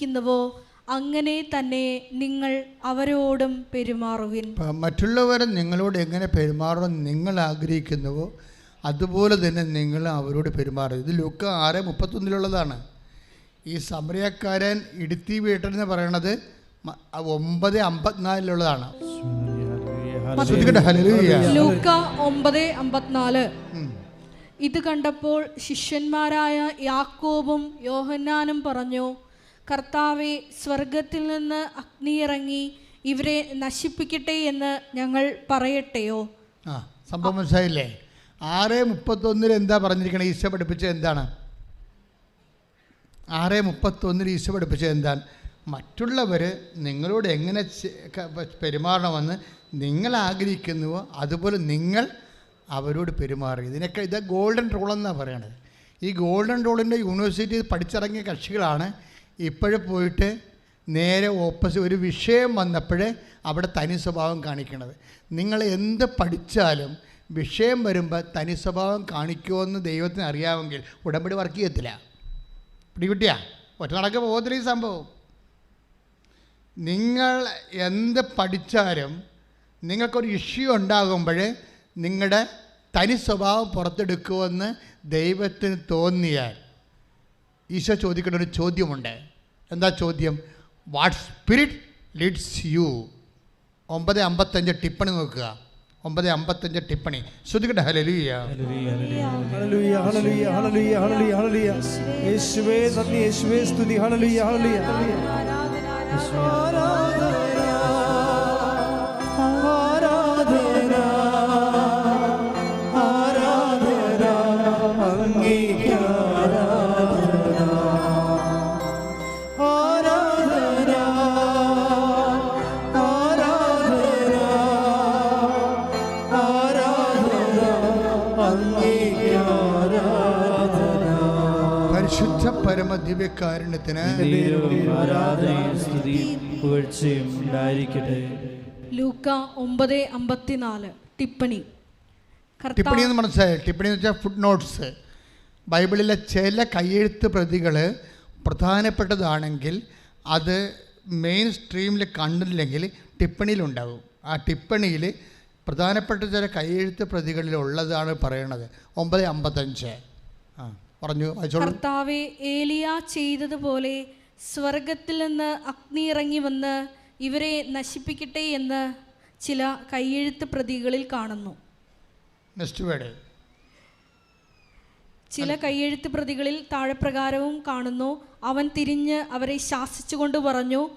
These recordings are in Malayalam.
ആഗ്രഹിക്കുന്നുവോ അങ്ങനെ തന്നെ നിങ്ങൾ അവരോടും പെരുമാറുവിൻ. മറ്റുള്ളവർ നിങ്ങളോട് എങ്ങനെ പെരുമാറണം നിങ്ങൾ ആഗ്രഹിക്കുന്നുവോ അതുപോലെ തന്നെ നിങ്ങൾ അവരോട് പെരുമാറും ഇത് ലുക്ക് ആറ് മുപ്പത്തൊന്നിലുള്ളതാണ്. ഈ സമരക്കാരൻ ഇടുത്തി വീട്ടൻ എന്ന് പറയണത് ഒമ്പത് അമ്പത്തിനാലിലുള്ളതാണ്. ഒമ്പത് അമ്പത്തിനാല്. ഇത് കണ്ടപ്പോൾ ശിഷ്യന്മാരായ യാക്കോബും യോഹന്നാനും പറഞ്ഞു കർത്താവെ സ്വർഗത്തിൽ നിന്ന് അഗ്നിയിറങ്ങി ഇവരെ നശിപ്പിക്കട്ടെ എന്ന് ഞങ്ങൾ പറയട്ടെയോ? ആ സംഭവം മനസ്സിലായില്ലേ? ആറ് മുപ്പത്തൊന്നിൽ എന്താ പറഞ്ഞിരിക്കണേ? ഈശോ പഠിപ്പിച്ച എന്താണ്? ആറ് മുപ്പത്തൊന്നിൽ ഈശോ പഠിപ്പിച്ച എന്താണ്? മറ്റുള്ളവർ നിങ്ങളോട് എങ്ങനെ പെരുമാറണമെന്ന് നിങ്ങൾ ആഗ്രഹിക്കുന്നുവോ അതുപോലെ നിങ്ങൾ അവരോട് പെരുമാറുക. ഇതിനൊക്കെ ഇത് ഗോൾഡൻ റൂൾ എന്നാണ് പറയണത്. ഈ ഗോൾഡൻ റൂളിന്റെ യൂണിവേഴ്സിറ്റി പഠിച്ചിറങ്ങിയ കക്ഷികളാണ് ഇപ്പോഴും പോയിട്ട് നേരെ ഓപ്പോസിറ്റ് ഒരു വിഷയം വന്നപ്പോഴേ അവിടെ തനി സ്വഭാവം കാണിക്കണത്. നിങ്ങൾ എന്ത് പഠിച്ചാലും വിഷയം വരുമ്പോൾ തനി സ്വഭാവം കാണിക്കുമെന്ന് ദൈവത്തിന് അറിയാമെങ്കിൽ ഉടമ്പടി വർക്ക് ചെയ്യത്തില്ല. പിടികിട്ടിയാ? ഒറ്റ നടക്ക പോകത്തില്ല ഈ സംഭവം. നിങ്ങൾ എന്ത് പഠിച്ചാലും നിങ്ങൾക്കൊരു ഇഷ്യൂ ഉണ്ടാകുമ്പോൾ നിങ്ങളുടെ തനി സ്വഭാവം പുറത്തെടുക്കുമെന്ന് ദൈവത്തിന് തോന്നിയാൽ ഈശോ ചോദിക്കേണ്ട ഒരു ചോദ്യമുണ്ട്. എന്താ ചോദ്യം? വാട്ട് സ്പിരിറ്റ് ലീഡ്സ് യു ഒമ്പത് അമ്പത്തഞ്ച് ടിപ്പണി നോക്കുക. ഒമ്പത് അമ്പത്തഞ്ച് ടിപ്പണി. ശ്രദ്ധിക്കട്ടെ ഹല്ലേലൂയ. യേശുവേ നന്ദി യേശുവേ സ്തുതി. Hallelujah hallelujah. പരിശുദ്ധ പരമദിവ്യകാരുണ്യത്തിന് ദൈവം ആരാധനയും സ്തുതിയും പുകഴ്ചയും ഉണ്ടായിരിക്കട്ടെ. ലൂക്ക ഒമ്പത് അമ്പത്തിനാല്. ടിപ്പണി. ടിപ്പണി എന്ന് മനസ്സിലായി? ടിപ്പണി എന്ന് വെച്ചാൽ ഫുഡ് നോട്ട്സ് ബൈബിളിലെ ചില കയ്യെഴുത്ത് പ്രതികൾ പ്രധാനപ്പെട്ടതാണെങ്കിൽ അത് മെയിൻ സ്ട്രീമിൽ കണ്ടില്ലെങ്കിൽ ടിപ്പണിയിലുണ്ടാകും ആ ടിപ്പണിയിൽ പ്രധാനപ്പെട്ട ചില കയ്യെഴുത്ത് പ്രതികളിൽ ഉള്ളതാണ് പറയണത്. ഒമ്പത് അമ്പത്തഞ്ച്. പറഞ്ഞു കർത്താവെ ഏലിയ ചെയ്തതുപോലെ സ്വർഗത്തിൽ നിന്ന് അഗ്നി ഇറങ്ങി വന്ന് ഇവരെ നശിപ്പിക്കട്ടെ എന്ന് ചില കൈയെഴുത്ത് പ്രതികളിൽ കാണുന്നു. നെക്സ്റ്റ് വേർഡ് ചില കൈയെഴുത്ത് പ്രതികളിൽ താഴെപ്രകാരവും കാണുന്നു. അവൻ തിരിഞ്ഞ് അവരെ ശാസിച്ചുകൊണ്ട് പറഞ്ഞു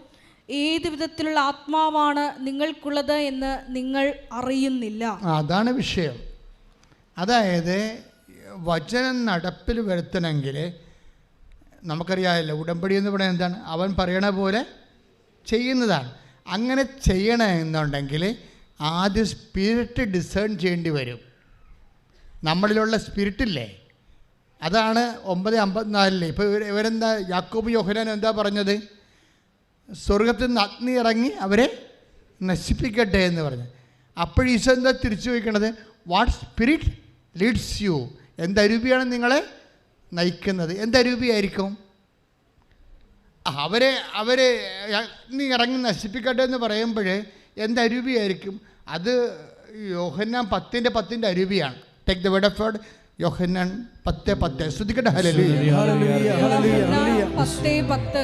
ഏത് വിധത്തിലുള്ള ആത്മാവാണ് നിങ്ങൾക്കുള്ളത് എന്ന് നിങ്ങൾ അറിയുന്നില്ല. അതാണ് വിഷയം. അതായത് വചനം നടപ്പിൽ വരുത്തണമെങ്കിൽ നമുക്കറിയാമല്ലോ ഉടമ്പടി എന്ന് പറയുന്നത് എന്താണ്? അവൻ പറയണ പോലെ ചെയ്യുന്നതാണ്. അങ്ങനെ ചെയ്യണമെന്നുണ്ടെങ്കിൽ ആദ്യം സ്പിരിറ്റ് ഡിസേൺ ചെയ്യേണ്ടി വരും. നമ്മളിലുള്ള സ്പിരിറ്റില്ലേ അതാണ് ഒമ്പത് അമ്പത്തിനാലിൽ. ഇപ്പോൾ ഇവർ ഇവരെന്താ? യാക്കോബ് യോഹനാൻ എന്താ പറഞ്ഞത്? സ്വർഗത്തിൽ നിന്ന് അഗ്നി ഇറങ്ങി അവരെ നശിപ്പിക്കട്ടെ എന്ന് പറഞ്ഞു. അപ്പോൾ ഈശോ എന്താ തിരിച്ചു വയ്ക്കണത് വാട്ട് സ്പിരിറ്റ് ലീഡ്സ് യു എന്തരൂപിയാണ് നിങ്ങളെ നയിക്കുന്നത്? എന്തരൂപിയായിരിക്കും രൂപിയായിരിക്കും? അവരെ അവരെ നീ ഇറങ്ങി നശിപ്പിക്കട്ടെ എന്ന് പറയുമ്പോൾ എന്തരൂപിയായിരിക്കും അത് യോഹന്നാൻ പത്തിന്റെ പത്തിന്റെ അരൂപിയാണ് take the word of God Yohannan പത്ത് പത്ത്. ശ്രദ്ധിക്കട്ടെ? പത്ത് പത്തേ പത്ത്.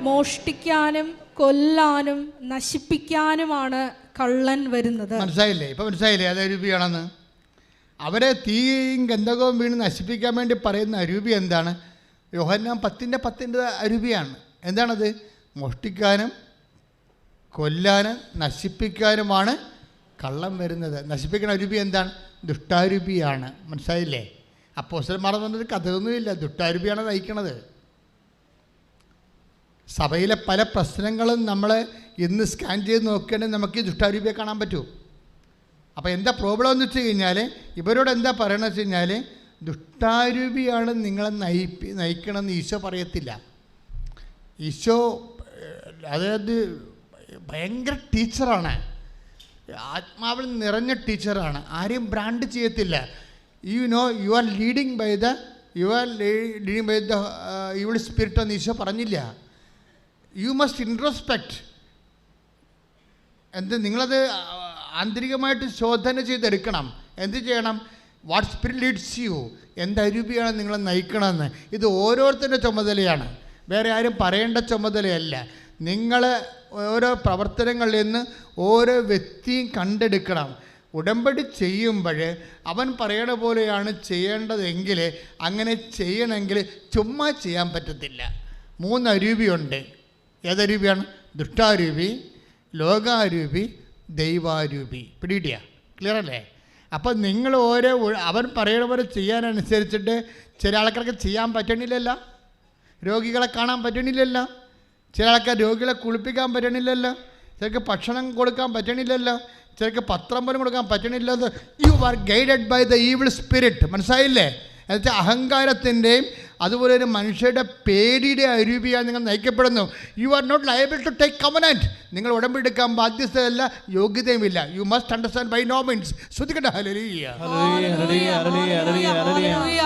മോഷ്ടിക്കാനും കൊല്ലാനും നശിപ്പിക്കാനുമാണ് കള്ളൻ വരുന്നത്. മനസ്സിലായില്ലേ? ഇപ്പൊ മനസ്സിലായില്ലേ? അത് അരൂപിയാണെന്ന് അവരെ തീയും ഗന്ധകവും വീണ് നശിപ്പിക്കാൻ വേണ്ടി പറയുന്ന അരൂപി എന്താണ്? യോഹന്നാൻ പത്തിന്റെ പത്തിന്റെ അരൂപിയാണ് എന്താണത്? മോഷ്ടിക്കാനും കൊല്ലാനും നശിപ്പിക്കാനുമാണ് കള്ളം വരുന്നത്. നശിപ്പിക്കുന്ന അരൂപി എന്താണ്? ദുഷ്ടാരൂപിയാണ്. മനസ്സിലായില്ലേ? അപ്പോസ്റ്റന്മാർ പറഞ്ഞത് കഥയൊന്നുമില്ല. ദുഷ്ടാരൂപിയാണ് നയിക്കണത്. സഭയിലെ പല പ്രശ്നങ്ങളും നമ്മൾ ഇന്ന് സ്കാൻ ചെയ്ത് നോക്കുകയാണെങ്കിൽ നമുക്ക് ഈ ദുഷ്ടാരൂപിയെ കാണാൻ പറ്റുമോ അപ്പോൾ എന്താ പ്രോബ്ലം എന്ന് വെച്ച് കഴിഞ്ഞാൽ ഇവരോട് എന്താ പറയണമെന്ന് വെച്ച് കഴിഞ്ഞാൽ ദുഷ്ടാരൂപിയാണ് നിങ്ങളെ നയിപ്പി നയിക്കണമെന്ന് ഈശോ പറയത്തില്ല. ഈശോ അതായത് ഭയങ്കര ടീച്ചറാണ്. ആത്മാവിൽ നിറഞ്ഞ ടീച്ചറാണ്. ആരെയും ബ്രാൻഡ് ചെയ്യത്തില്ല. You know you are leading by the you are leading by the evil spirit എന്ന് ഈശോ പറഞ്ഞില്ല. യു മസ്റ്റ് ഇൻട്രോസ്പെക്റ്റ് എന്ത് നിങ്ങളത് ആന്തരികമായിട്ട് ശോധന ചെയ്തെടുക്കണം. എന്ത് ചെയ്യണം? വാട്ട് സ്പിരിറ്റ് ലീഡ്സ് യു എന്ത് അരൂപിയാണ് നിങ്ങളെ നയിക്കണമെന്ന്? ഇത് ഓരോരുത്തരുടെ ചുമതലയാണ്. വേറെ ആരും പറയേണ്ട ചുമതലയല്ല. നിങ്ങൾ ഓരോ പ്രവർത്തനങ്ങളിൽ നിന്ന് ഓരോ വ്യക്തിയും കണ്ടെടുക്കണം. ഉടമ്പടി ചെയ്യുമ്പോൾ അവൻ പറയണ പോലെയാണ് ചെയ്യേണ്ടതെങ്കിൽ അങ്ങനെ ചെയ്യണമെങ്കിൽ ചുമ്മാ ചെയ്യാൻ പറ്റത്തില്ല. മൂന്ന് അരൂപിയുണ്ട് ഏതരൂപിയാണ് ദുഷ്ടാരൂപി ലോകാരൂപി ദൈവാരൂപി. പിടികിട്ടിയ? ക്ലിയർ അല്ലേ? അപ്പം നിങ്ങൾ ഓരോ അവൻ പറയണ പോലെ ചെയ്യാനനുസരിച്ചിട്ട് ചില ആൾക്കാർക്ക് ചെയ്യാൻ പറ്റണില്ലല്ലോ. രോഗികളെ കാണാൻ പറ്റണില്ലല്ലോ. ചില ആൾക്കാർ രോഗികളെ കുളിപ്പിക്കാൻ പറ്റണില്ലല്ലോ. ചിലർക്ക് ഭക്ഷണം കൊടുക്കാൻ പറ്റണില്ലല്ലോ. ചിലർക്ക് പത്രം പോലും കൊടുക്കാൻ പറ്റണില്ലല്ലോ. You are guided by the evil spirit മനസ്സിലായില്ലേ? എന്നുവെച്ചാൽ അഹങ്കാരത്തിന്റെയും അതുപോലെ ഒരു മനുഷ്യരുടെ പേടിയുടെ അരൂപിയായി നിങ്ങൾ നയിക്കപ്പെടുന്നു. You are not liable to take covenant നിങ്ങൾ ഉടമ്പെടുക്കാൻ ബാധ്യതയല്ല യോഗ്യതയുമില്ല. You must understand by no means ശ്രദ്ധിക്കട്ടെ hallelujah, hallelujah, hallelujah, hallelujah,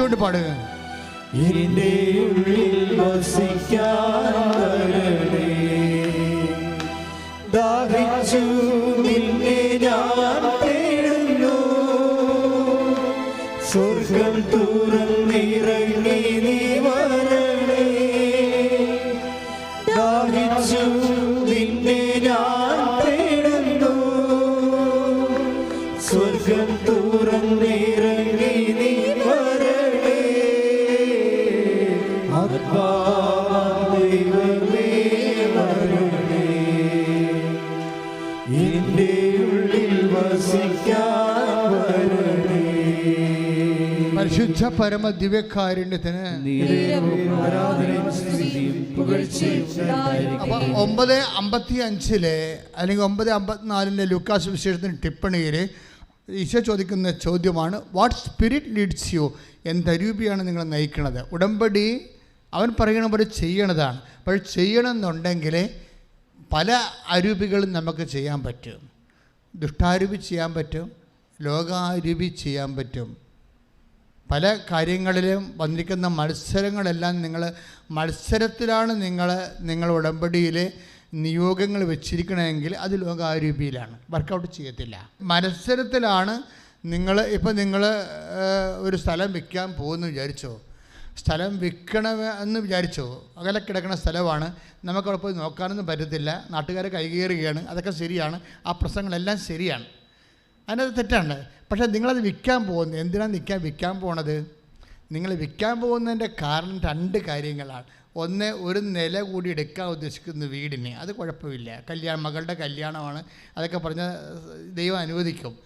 കൈയടിച്ചുകൊണ്ട് പാടുക. ഉള്ളിൽ ഞാൻ സ്വർഗം തുറന്നിറങ്ങി നീ പരിശുദ്ധ പരമ ദിവ്യകാരുണ്യത്തിന് അപ്പൊ ഒമ്പത് അമ്പത്തി അഞ്ചിലെ അല്ലെങ്കിൽ ഒമ്പത് അമ്പത്തിനാലിലെ ലൂക്കാസ് വിശേഷത്തിന് ടിപ്പണിയിൽ ഈശോ ചോദിക്കുന്ന ചോദ്യമാണ് വാട്ട് സ്പിരിറ്റ് ലീഡ്സ് യു എന്തരൂപിയാണ് നിങ്ങൾ നയിക്കുന്നത്. ഉടമ്പടി അവൻ പറയണ പോലെ ചെയ്യണതാണ്. പക്ഷെ ചെയ്യണമെന്നുണ്ടെങ്കിൽ പല അരൂപികളും നമുക്ക് ചെയ്യാൻ പറ്റും. ദുഷ്ടാരൂപി ചെയ്യാൻ പറ്റും. ലോകാരൂപി ചെയ്യാൻ പറ്റും. പല കാര്യങ്ങളിലും വന്നിരിക്കുന്ന മത്സരങ്ങളെല്ലാം നിങ്ങൾ മത്സരത്തിലാണ് നിങ്ങൾ നിങ്ങൾ ഉടമ്പടിയിൽ നിയോഗങ്ങൾ വെച്ചിരിക്കണമെങ്കിൽ അത് ലോകാരൂപിയിലാണ്. വർക്കൗട്ട് ചെയ്യത്തില്ല. മത്സരത്തിലാണ് നിങ്ങൾ ഇപ്പം നിങ്ങൾ ഒരു സ്ഥലം വിൽക്കാൻ പോകുമെന്ന് വിചാരിച്ചോ? സ്ഥലം വിൽക്കണമെന്ന് വിചാരിച്ചോ? അകലെ കിടക്കുന്ന സ്ഥലമാണ്. നമുക്കവിടെ പോയി നോക്കാനൊന്നും പറ്റത്തില്ല. നാട്ടുകാരെ കൈകേറുകയാണ്. അതൊക്കെ ശരിയാണ്. ആ പ്രശ്നങ്ങളെല്ലാം ശരിയാണ്. അതിനകത്ത് തെറ്റാണ്. പക്ഷേ നിങ്ങളത് വിൽക്കാൻ പോകുന്നത് എന്തിനാണ് നിൽക്കാൻ വിൽക്കാൻ പോണത്? നിങ്ങൾ വിൽക്കാൻ പോകുന്നതിന്റെ കാരണം രണ്ട് കാര്യങ്ങളാണ്. ഒന്ന് ഒരു നില കൂടി എടുക്കാൻ ഉദ്ദേശിക്കുന്ന വീടിന്. അത് കുഴപ്പമില്ല. കല്യാണം മകളുടെ കല്യാണമാണ്. അതൊക്കെ പറഞ്ഞ ദൈവം അനുവദിക്കും.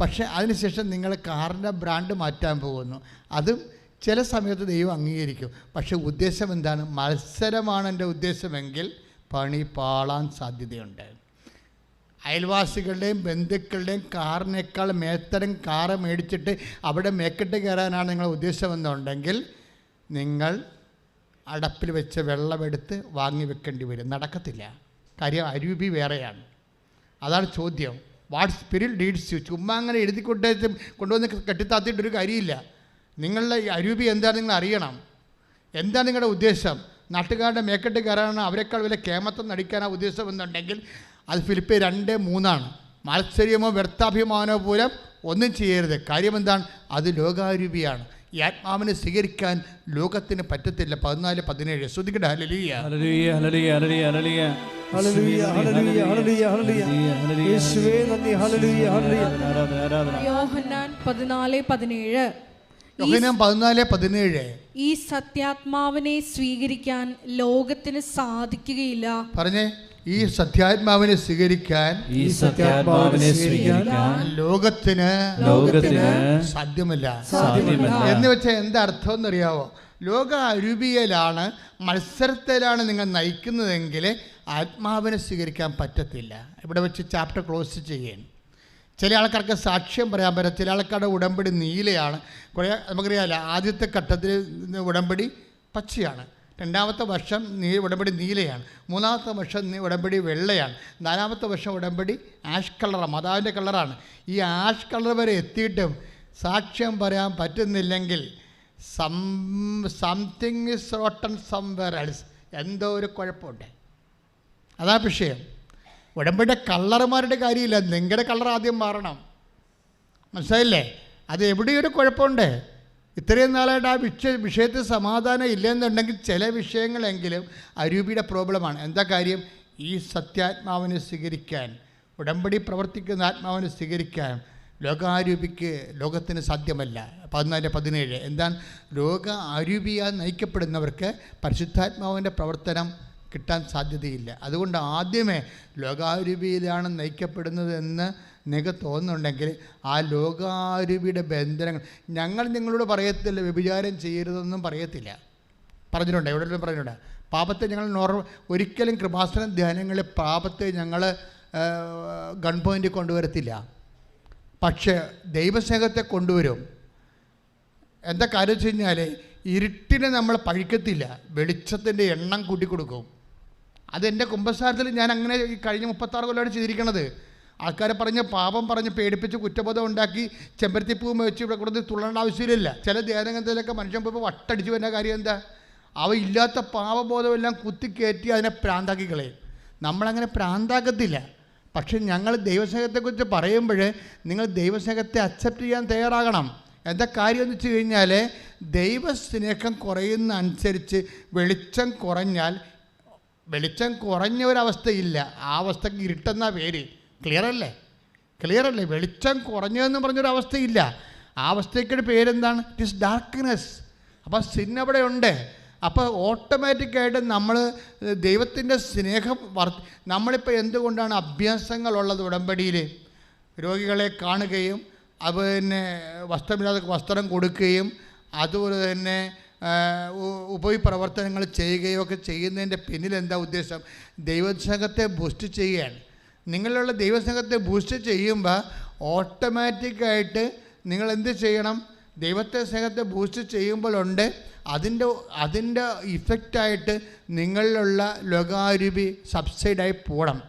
പക്ഷേ അതിനുശേഷം നിങ്ങൾ കാറിന്റെ ബ്രാൻഡ് മാറ്റാൻ പോകുന്നു. അതും ചില സമയത്ത് ദൈവം അംഗീകരിക്കും. പക്ഷേ ഉദ്ദേശം എന്താണ്? മത്സരമാണ് എന്റെ ഉദ്ദേശമെങ്കിൽ പണി പാളാൻ സാധ്യതയുണ്ട്. അയൽവാസികളുടെയും ബന്ധുക്കളുടെയും കാറിനേക്കാൾ മേത്തരം കാറ് മേടിച്ചിട്ട് അവിടെ മേക്കിട്ട് കയറാനാണ് നിങ്ങൾ ഉദ്ദേശമെന്നുണ്ടെങ്കിൽ നിങ്ങൾ അടപ്പിൽ വെച്ച് വെള്ളമെടുത്ത് വാങ്ങി വെക്കേണ്ടി വരും. നടക്കത്തില്ല. കാര്യം അരൂപി വേറെയാണ്. അതാണ് ചോദ്യം. വാട്ട് സ്പിരിറ്റ് ലീഡ്സ് യു ചുമ്മാ അങ്ങനെ എഴുതി കൊണ്ടുവന്ന് കൊണ്ടുവന്ന് കെട്ടിത്താത്തിയിട്ടൊരു കാര്യമില്ല. നിങ്ങളുടെ അരൂപി എന്താണെന്ന് നിങ്ങൾ അറിയണം. എന്താണ് നിങ്ങളുടെ ഉദ്ദേശം? നാട്ടുകാരുടെ മേക്കെട്ട് കയറാനാണ് അവരെക്കാൾ വില കേമത്വം നടിക്കാനാണ് ഉദ്ദേശം എന്നുണ്ടെങ്കിൽ അത് ഫിലിപ്പ് രണ്ട് മൂന്നാണ്. മത്സര്യമോ വ്യർത്ഥാഭിമാനോ പോലും ഒന്നും ചെയ്യരുത്. കാര്യമെന്താണ് അത് ലോകാരൂപിയാണ്. ഈ ആത്മാവിനെ സ്വീകരിക്കാൻ ലോകത്തിന് പറ്റത്തില്ല. പതിനാല് പതിനേഴ്. ശ്രദ്ധിക്കട്ടെ. ഹലലിയ ഈ സത്യാത്മാവിനെ സ്വീകരിക്കാൻ ലോകത്തിന് സാധിക്കുകയില്ല. പറഞ്ഞേ. ഈ സത്യാത്മാവിനെ സ്വീകരിക്കാൻ ഈ സത്യാത്മാവിനെ സ്വീകരിക്കാൻ ലോകത്തിന് ലോകത്തിന് സാധ്യമല്ല. സാധ്യമല്ല. എന്ന് വെച്ചാൽ എന്താ അർത്ഥം എന്നറിയാവോ? ലോക അരുബിയലാണ് മത്സരത്തിലാണ് നിങ്ങൾ നയിക്കുന്നതെങ്കിൽ ആത്മാവിനെ സ്വീകരിക്കാൻ പറ്റത്തില്ല. ഇവിടെ വെച്ച് ചാപ്റ്റർ ക്ലോസ് ചെയ്യണം ചില ആൾക്കാർക്ക് സാക്ഷ്യം പറയാൻ പറ്റും ചില ആൾക്കാരുടെ ഉടമ്പടി നീലയാണ്. കുറേ നമുക്കറിയാമല്ലോ ആദ്യത്തെ ഘട്ടത്തിൽ ഉടമ്പടി പച്ചയാണ്. രണ്ടാമത്തെ വർഷം നീ ഉടമ്പടി നീലയാണ്. മൂന്നാമത്തെ വർഷം നീ ഉടമ്പടി വെള്ളയാണ്. നാലാമത്തെ വർഷം ഉടമ്പടി ആഷ് കളറാണ്. മാതാവിന്റെ കളറാണ്. ഈ ആഷ് കളർ വരെ എത്തിയിട്ടും സാക്ഷ്യം പറയാൻ പറ്റുന്നില്ലെങ്കിൽ some something is rotten somewhere else എന്തോ ഒരു കുഴപ്പമുണ്ട്. അതാ വിഷയം. ഉടമ്പടിയുടെ കള്ളർമാരുടെ കാര്യമില്ല. നിങ്ങളുടെ കളർ ആദ്യം മാറണം. മനസ്സിലായില്ലേ? അത് എവിടെയൊരു കുഴപ്പമുണ്ട്. ഇത്രയും നാളായിട്ട് ആ വിഷയ വിഷയത്തിൽ സമാധാനം ഇല്ലെന്നുണ്ടെങ്കിൽ ചില വിഷയങ്ങളെങ്കിലും അരൂപിയുടെ പ്രോബ്ലമാണ്. എന്താ കാര്യം? ഈ സത്യാത്മാവിനെ സ്വീകരിക്കാൻ ഉടമ്പടി പ്രവർത്തിക്കുന്ന ആത്മാവിനെ സ്വീകരിക്കാൻ ലോകാരൂപിക്ക് ലോകത്തിന് സാധ്യമല്ല. പതിനാല് പതിനേഴ്. എന്താണ്? ലോക ആരൂപിയാൽ നയിക്കപ്പെടുന്നവർക്ക് പരിശുദ്ധാത്മാവിന്റെ പ്രവർത്തനം കിട്ടാൻ സാധ്യതയില്ല. അതുകൊണ്ട് ആദ്യമേ ലോകാരൂപിയിലാണ് നയിക്കപ്പെടുന്നത് എന്ന് നിങ്ങൾക്ക് തോന്നുന്നുണ്ടെങ്കിൽ ആ ലോകാരൂപിയുടെ ബന്ധനങ്ങൾ. ഞങ്ങൾ നിങ്ങളോട് പറയത്തില്ല വ്യഭിചാരം ചെയ്യരുതെന്നും പറയത്തില്ല. പറഞ്ഞിട്ടുണ്ട് എവിടെ പറഞ്ഞിട്ടുണ്ട്. പാപത്തെ ഞങ്ങൾ നോർമ ഒരിക്കലും കൃപാസന ധ്യാനങ്ങളിൽ പാപത്തെ ഞങ്ങൾ ഗൺ പോയിന്റിൽ കൊണ്ടുവരത്തില്ല. പക്ഷേ ദൈവസ്നേഹത്തെ കൊണ്ടുവരും. എന്താ കാര്യം വെച്ച് കഴിഞ്ഞാൽ ഇരുട്ടിനെ നമ്മൾ പഴിക്കത്തില്ല വെളിച്ചത്തിന്റെ എണ്ണം കൂട്ടിക്കൊടുക്കും. അതെന്റെ കുംഭസാരത്തിൽ ഞാൻ അങ്ങനെ ഈ കഴിഞ്ഞ മുപ്പത്താറ് കൊല്ലമാണ് ചെയ്തിരിക്കണത്. ആൾക്കാരെ പറഞ്ഞ് പാപം പറഞ്ഞ് പേടിപ്പിച്ച് കുറ്റബോധം ഉണ്ടാക്കി ചെമ്പരത്തിപ്പൂവ് വെച്ച് ഇവിടെ കൊടുത്ത് തുള്ളേണ്ട ആവശ്യമില്ല ചില ധ്യാനഗ്രന്ഥത്തിലൊക്കെ മനുഷ്യൻ പോയി വട്ടടിച്ച് വരുന്ന കാര്യം എന്താ? അവ ഇല്ലാത്ത പാപബോധമെല്ലാം കുത്തിക്കയറ്റി അതിനെ പ്രാന്താക്കി കളയും. നമ്മളങ്ങനെ പ്രാന്താക്കത്തില്ല. പക്ഷെ ഞങ്ങൾ ദൈവസ്നേഹത്തെക്കുറിച്ച് പറയുമ്പോൾ നിങ്ങൾ ദൈവസ്നേഹത്തെ അക്സെപ്റ്റ് ചെയ്യാൻ തയ്യാറാകണം. എന്താ കാര്യം എന്ന് വെച്ച് കഴിഞ്ഞാൽ ദൈവസ്നേഹം കുറയുന്ന അനുസരിച്ച് വെളിച്ചം കുറഞ്ഞാൽ വെളിച്ചം കുറഞ്ഞ ഒരവസ്ഥയില്ല ആ അവസ്ഥക്ക് ഇരുട്ടെന്ന പേര്. ക്ലിയർ അല്ലേ? ക്ലിയർ അല്ലേ? വെളിച്ചം കുറഞ്ഞതെന്ന് പറഞ്ഞൊരു അവസ്ഥയില്ല ആ അവസ്ഥയ്ക്കൊരു പേരെന്താണ്? ഇറ്റ് ഇസ് ഡാർക്ക്നെസ് അപ്പോൾ സിൻ അവിടെ ഉണ്ട് അപ്പോൾ ഓട്ടോമാറ്റിക്കായിട്ട് നമ്മൾ ദൈവത്തിന്റെ സ്നേഹം വർ നമ്മളിപ്പോൾ എന്തുകൊണ്ടാണ് അഭ്യാസങ്ങളുള്ളത് ഉടമ്പടിയിൽ രോഗികളെ കാണുകയും അത് പിന്നെ വസ്ത്രമില്ലാതെ വസ്ത്രം കൊടുക്കുകയും അതുപോലെ തന്നെ ഉപപ്രവർത്തനങ്ങൾ ചെയ്യുകയോ ഒക്കെ ചെയ്യുന്നതിന്റെ പിന്നിൽ എന്താ ഉദ്ദേശം? ദൈവസംഘത്തെ ബൂസ്റ്റ് ചെയ്യുകയാണ്. നിങ്ങളുള്ള ദൈവസ്നേഹത്തെ ബൂസ്റ്റ് ചെയ്യുമ്പോൾ ഓട്ടോമാറ്റിക്കായിട്ട് നിങ്ങൾ എന്ത് ചെയ്യണം? ദൈവത്തെ സ്നേഹത്തെ ബൂസ്റ്റ് ചെയ്യുമ്പോഴുണ്ട് അതിന്റെ അതിന്റെ ഇഫക്റ്റായിട്ട് നിങ്ങളിലുള്ള ലോകാരൂപി സബ്സൈഡായി പോകണം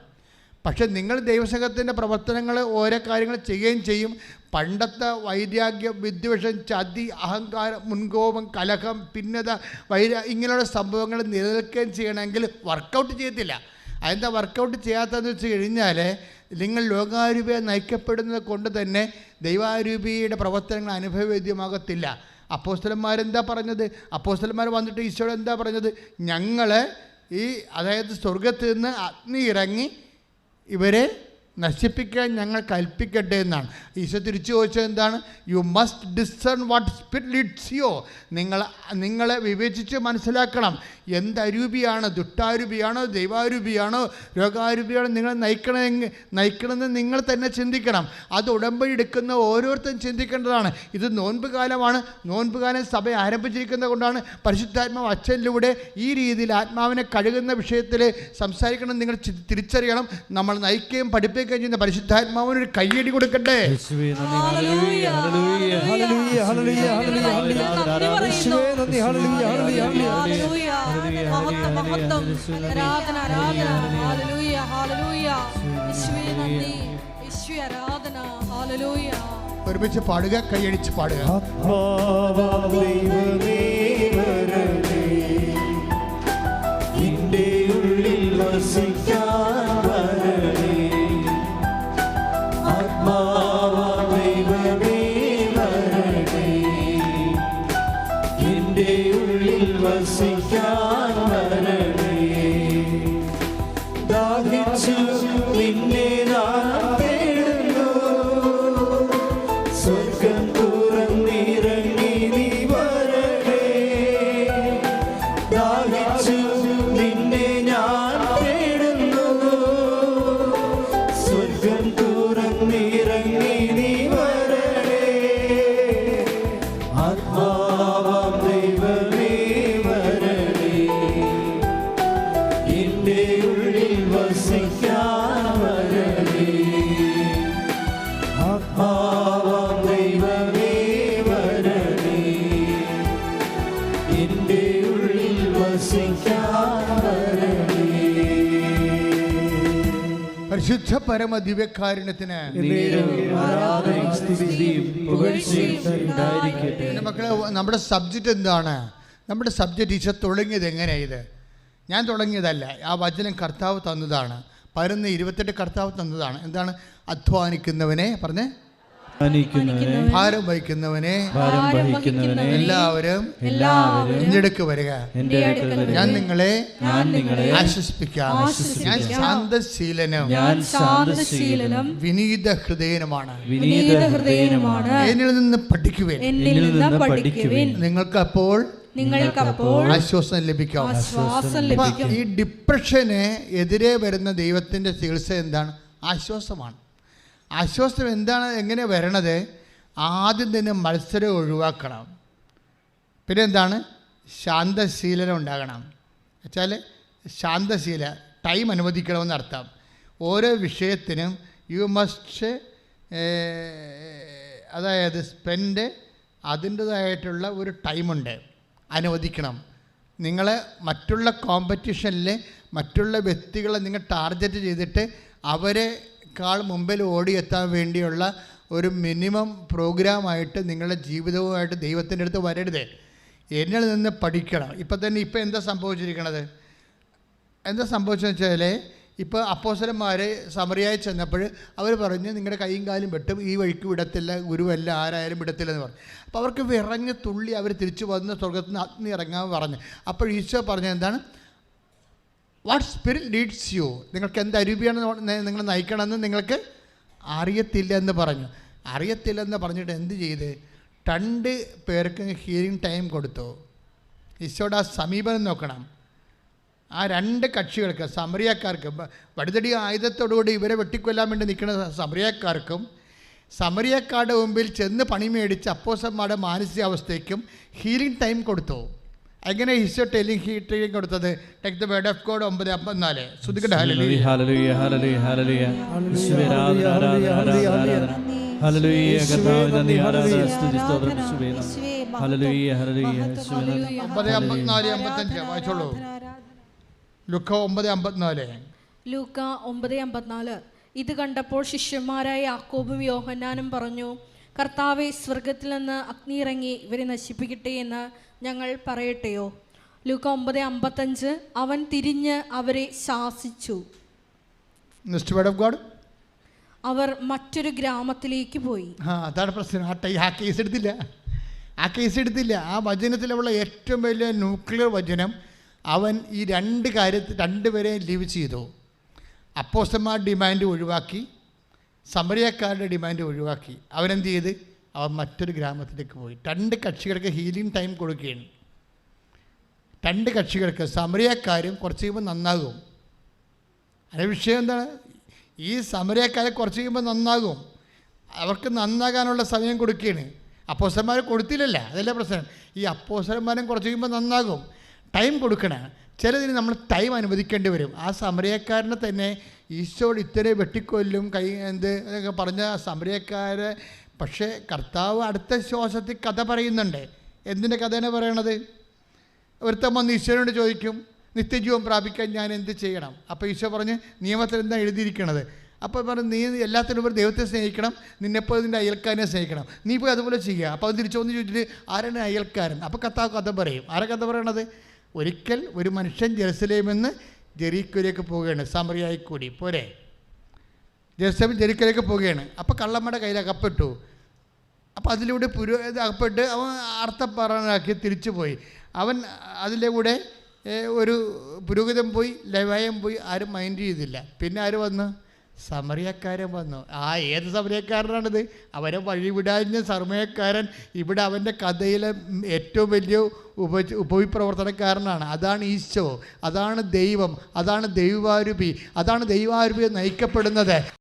പക്ഷെ നിങ്ങൾ ദൈവസംഘത്തിന്റെ പ്രവർത്തനങ്ങൾ ഓരോ കാര്യങ്ങൾ ചെയ്യുകയും ചെയ്യും. പണ്ടത്തെ വൈരാഗ്യം വിദ്വേഷം ചതി അഹങ്കാരം മുൻകോപം കലഹം ഭിന്നത വൈരാ ഇങ്ങനെയുള്ള സംഭവങ്ങൾ നിലനിൽക്കുകയും ചെയ്യണമെങ്കിൽ വർക്കൗട്ട് ചെയ്യത്തില്ല. അതെന്താ വർക്കൗട്ട് ചെയ്യാത്തതെന്ന് വെച്ച് കഴിഞ്ഞാൽ നിങ്ങൾ ലോകാരൂപിയെ നയിക്കപ്പെടുന്നത് കൊണ്ട് തന്നെ ദൈവാരൂപിയുടെ പ്രവർത്തനങ്ങൾ അനുഭവവേദ്യമാകത്തില്ല. അപ്പോസ്തലന്മാരെന്താ പറഞ്ഞത്? അപ്പോസ്തലന്മാർ വന്നിട്ട് ഈശോ എന്താ പറഞ്ഞത്? ഞങ്ങൾ ഈ അതായത് സ്വർഗത്തിൽ നിന്ന് അഗ്നി ഇറങ്ങി ഇവരെ നശിപ്പിക്കാൻ ഞങ്ങൾ കൽപ്പിക്കട്ടെ എന്നാണ്. ഈശോ തിരിച്ചു ചോദിച്ചത് എന്താണ്? You must discern what spirit leads you നിങ്ങൾ നിങ്ങളെ വിവേചിച്ച് മനസ്സിലാക്കണം. എന്തരൂപിയാണ് ദുഷ്ടാരൂപിയാണോ ദൈവാരൂപിയാണോ രോഗാരൂപിയാണോ നിങ്ങളെ നയിക്കണമെങ്കിൽ നയിക്കണമെന്ന് നിങ്ങൾ തന്നെ ചിന്തിക്കണം. അത് ഉടമ്പടി എടുക്കുന്ന ഓരോരുത്തരും ചിന്തിക്കേണ്ടതാണ്. ഇത് നോൻപ് കാലമാണ്. നോൻപ് കാലം സഭ ആരംഭിച്ചിരിക്കുന്നത് കൊണ്ടാണ് പരിശുദ്ധാത്മാവ് അച്ഛനിലൂടെ ഈ രീതിയിൽ ആത്മാവിനെ കഴുകുന്ന വിഷയത്തിൽ സംസാരിക്കണം നിങ്ങൾ തിരിച്ചറിയണം. നമ്മൾ നയിക്കുകയും പഠിപ്പിക്കുകയും ചെയ്യുന്ന പരിശുദ്ധാത്മാവിന് ഒരു കയ്യടി കൊടുക്കട്ടെ? ഒരുമിച്ച് പാടുക ഹല്ലേലൂയ ഹല്ലേലൂയ പരമ ദിവ്യകാരുണ്യത്തിന് മക്കളെ നമ്മുടെ സബ്ജക്റ്റ് എന്താണ്? നമ്മുടെ സബ്ജക്റ്റ് ഈശോ തുടങ്ങിയത് എങ്ങനെയാണ് ഇത്? ഞാൻ തുടങ്ങിയതല്ല. ആ വചനം കർത്താവ് തന്നതാണ്. പതിനൊന്ന് ഇരുപത്തെട്ട് കർത്താവ് തന്നതാണ്. എന്താണ്? അധ്വാനിക്കുന്നവനെ പറഞ്ഞ് ഭാരം വഹിക്കുന്നവനെ ഭാരം വഹിക്കുന്നവനെ എല്ലാവരും എല്ലാവരും എന്നെടുക്ക് വരിക. ഞാൻ നിങ്ങളെ ഞാൻ നിങ്ങളെ ആശ്വസിപ്പിക്കാം. ഞാൻ ശാന്തശീലനും ഞാൻ ശാന്തശീലനും ശാന്തശീലനും വിനീത ഹൃദയനുമാണ് വിനീത ഹൃദയനുമാണ് എന്നിൽ നിന്ന് പഠിക്കുവേൻ. എന്നിൽ നിന്ന് പഠിക്കുവിൻ. നിങ്ങൾക്ക് അപ്പോൾ നിങ്ങൾക്കപ്പോൾ ആശ്വാസം ലഭിക്കാം. ആശ്വാസം അപ്പൊ ലഭിക്കും. ഈ ഡിപ്രഷന് എതിരെ വരുന്ന ദൈവത്തിന്റെ ചികിത്സ എന്താണ്? ആശ്വാസമാണ്. ആശ്വാസം എന്താണ്? എങ്ങനെ വരണത്? ആദ്യം തന്നെ മത്സരം ഒഴിവാക്കണം. പിന്നെ എന്താണ് ശാന്തശീലനം ഉണ്ടാകണം. വെച്ചാൽ ശാന്തശീല ടൈം അനുവദിക്കണമെന്ന് അർത്ഥം. ഓരോ വിഷയത്തിനും യു മസ്റ്റ് അതായത് സ്പെൻഡ് അതിന്റെതായിട്ടുള്ള ഒരു ടൈമുണ്ട് അനുവദിക്കണം. നിങ്ങൾ മറ്റുള്ള കോമ്പറ്റീഷനിൽ മറ്റുള്ള വ്യക്തികളെ നിങ്ങൾ ടാർഗറ്റ് ചെയ്തിട്ട് അവരെക്കാൾ മുമ്പിൽ ഓടിയെത്താൻ വേണ്ടിയുള്ള ഒരു മിനിമം പ്രോഗ്രാമായിട്ട് നിങ്ങളുടെ ജീവിതവുമായിട്ട് ദൈവത്തിന്റെ അടുത്ത് വരരുത്. എന്നിൽ നിന്ന് പഠിക്കണം. ഇപ്പം തന്നെ ഇപ്പം എന്താ സംഭവിച്ചിരിക്കണത്? എന്താ സംഭവിച്ചതെന്ന് വെച്ചാൽ ഇപ്പോൾ അപ്പോസരന്മാർ സമറിയായി ചെന്നപ്പോൾ അവർ പറഞ്ഞ് നിങ്ങളുടെ കൈയും കാലും വെട്ടും. ഈ വഴിക്ക് വിടത്തില്ല. ഗുരുവല്ല. ആരായാലും വിടത്തില്ല എന്ന് പറഞ്ഞു. അപ്പോൾ അവർക്ക് വിറഞ്ഞ് തുള്ളി അവർ തിരിച്ചു വന്ന് സ്വർഗത്തിൽ നിന്ന് അഗ്നി ഇറങ്ങാൻ പറഞ്ഞു. അപ്പോൾ ഈശോ പറഞ്ഞ എന്താണ്? വാട്ട് സ്പിരിറ്റ് ലീഡ്സ് യു നിങ്ങൾക്ക് എന്ത് അരുവിയാണ് നിങ്ങൾ നയിക്കണമെന്ന് നിങ്ങൾക്ക് അറിയത്തില്ല എന്ന് പറഞ്ഞു. അറിയത്തില്ലെന്ന് പറഞ്ഞിട്ട് എന്ത് ചെയ്ത്? രണ്ട് പേർക്ക് ഹീലിംഗ് ടൈം കൊടുത്തു. ഈശോയുടെ ആ സമീപനം നോക്കണം. ആ രണ്ട് കക്ഷികൾക്ക് സമറിയക്കാർക്ക് വടുതടി ആയുധത്തോടുകൂടി ഇവരെ വെട്ടിക്കൊല്ലാൻ വേണ്ടി നിൽക്കുന്ന സമറിയക്കാർക്കും സമറിയക്കാരുടെ മുമ്പിൽ ചെന്ന് പണി മേടിച്ച് അപ്പോസന്മാരുടെ മാനസികാവസ്ഥയ്ക്കും ഹീലിംഗ് ടൈം കൊടുത്തു. എങ്ങനെ ഈശോ ടെലിംഗ് ഹീ ട്രെയിനിങ് കൊടുത്തത്? Take the word of God ഒമ്പത് അമ്പത്തിനാല്. ശ്രദ്ധിക്കട്ടെ ഒമ്പത് അമ്പത്തിനാല് അമ്പത്തഞ്ച്. വായിച്ചോളൂ. ലുക്ക ഒമ്പത് അമ്പത്തിനാല്. ലൂക്ക ഒമ്പത് അമ്പത്തിനാല്. ഇത് കണ്ടപ്പോൾ ശിഷ്യന്മാരായ യാക്കോബും യോഹന്നാനും പറഞ്ഞു കർത്താവെ സ്വർഗത്തിൽ നിന്ന് അഗ്നി ഇറങ്ങി ഇവരെ നശിപ്പിക്കട്ടെ എന്ന് ഞങ്ങൾ പറയട്ടെയോ? ലൂക്ക ഒമ്പത് അമ്പത്തഞ്ച് അവൻ തിരിഞ്ഞ് അവരെ ശാസിച്ചു. അവർ മറ്റൊരു ഗ്രാമത്തിലേക്ക് പോയി. ആ അതാണ് പ്രശ്നം. ആ ആ കേസ് എടുത്തില്ല. ആ കേസ് എടുത്തില്ല. ആ വചനത്തിലുള്ള ഏറ്റവും വലിയ ന്യൂക്ലിയർ വചനം അവൻ ഈ രണ്ട് കാര്യത്തിൽ രണ്ടുപേരെയും ലീവ് ചെയ്തു. അപ്പോസ്റ്റന്മാർ ഡിമാൻഡ് ഒഴിവാക്കി. സമരിയക്കാരുടെ ഡിമാൻഡ് ഒഴിവാക്കി. അവനെന്ത് ചെയ്ത്? അവൻ മറ്റൊരു ഗ്രാമത്തിലേക്ക് പോയി. രണ്ട് കക്ഷികൾക്ക് ഹീലിംഗ് ടൈം കൊടുക്കുകയാണ്. രണ്ട് കക്ഷികൾക്ക് സമരിയക്കാരും കുറച്ച് കഴിയുമ്പോൾ നന്നാകും. അതിന്റെ വിഷയം എന്താണ്? ഈ സമരക്കാരെ കുറച്ച് കഴിയുമ്പോൾ നന്നാകും. അവർക്ക് നന്നാകാനുള്ള സമയം കൊടുക്കുകയാണ്. അപ്പോസന്മാർ കൊടുത്തില്ലല്ല. അതല്ല പ്രശ്നം. ഈ അപ്പോസന്മാരും കുറച്ച് കഴിയുമ്പോൾ നന്നാകും. ടൈം കൊടുക്കണം. ചിലതിന് നമ്മൾ ടൈം അനുവദിക്കേണ്ടി വരും. ആ സമരക്കാരനെ തന്നെ ഈശോട് ഇത്തരെ വെട്ടിക്കൊല്ലും കൈ എന്ത് എന്നൊക്കെ പറഞ്ഞ സമരക്കാരെ. പക്ഷേ കർത്താവ് അടുത്ത ശ്വാസത്തിൽ കഥ പറയുന്നുണ്ട്. എന്തിന്റെ കഥയാണ് പറയണത്? ഒരുത്തൻ വന്ന് ഈശ്വരനോട് ചോദിക്കും നിത്യജീവൻ പ്രാപിക്കാൻ ഞാൻ എന്ത് ചെയ്യണം? അപ്പോൾ ഈശോ പറഞ്ഞ് നിയമത്തിൽ എന്താ എഴുതിയിരിക്കണത്? അപ്പോൾ പറഞ്ഞു നീ എല്ലാത്തിനും ഉപരി ദൈവത്തെ സ്നേഹിക്കണം നിന്നെപ്പോൾ നിന്റെ അയൽക്കാരനെ സ്നേഹിക്കണം. നീ പോയി അതുപോലെ ചെയ്യുക. അപ്പോൾ അത് തിരിച്ചു വന്ന് ചോദിച്ചിട്ട് ആരാണ് അയൽക്കാരൻ? അപ്പോൾ കഥ കഥ പറയും. ആരാ കഥ പറയണത്? ഒരിക്കൽ ഒരു മനുഷ്യൻ ജെറുസലേമെന്ന് ജെറീക്കോയിലേക്ക് പോവുകയാണ്. സമറിയായി കൂടി പോരെ. ജെറുസലേം ജെറിക്കോയിലേക്ക് പോവുകയാണ്. അപ്പോൾ കള്ളമ്മയുടെ കയ്യിൽ അകപ്പെട്ടു. അപ്പോൾ അതിലൂടെ പുരു അകപ്പെട്ട് അവൻ അർത്ഥപ്പറനാക്കി തിരിച്ചു പോയി അവൻ അതിലെ കൂടെ ഒരു പുരോഹിതം പോയി ലവായം പോയി ആരും മൈൻഡ് ചെയ്തില്ല. പിന്നെ ആര് വന്നു? സമറിയക്കാരൻ വന്നു. ആ ഏത് സമറിയക്കാരനാണിത് അവരെ വഴിവിടാഞ്ഞ സമയക്കാരൻ ഇവിടെ അവന്റെ കഥയിലെ ഏറ്റവും വലിയ ഉപ ഉപവിപ്രവർത്തനക്കാരനാണ്. അതാണ് ഈശോ. അതാണ് ദൈവം. അതാണ് ദൈവാരൂപി. അതാണ് ദൈവാരൂപി നയിക്കപ്പെടുന്നത്.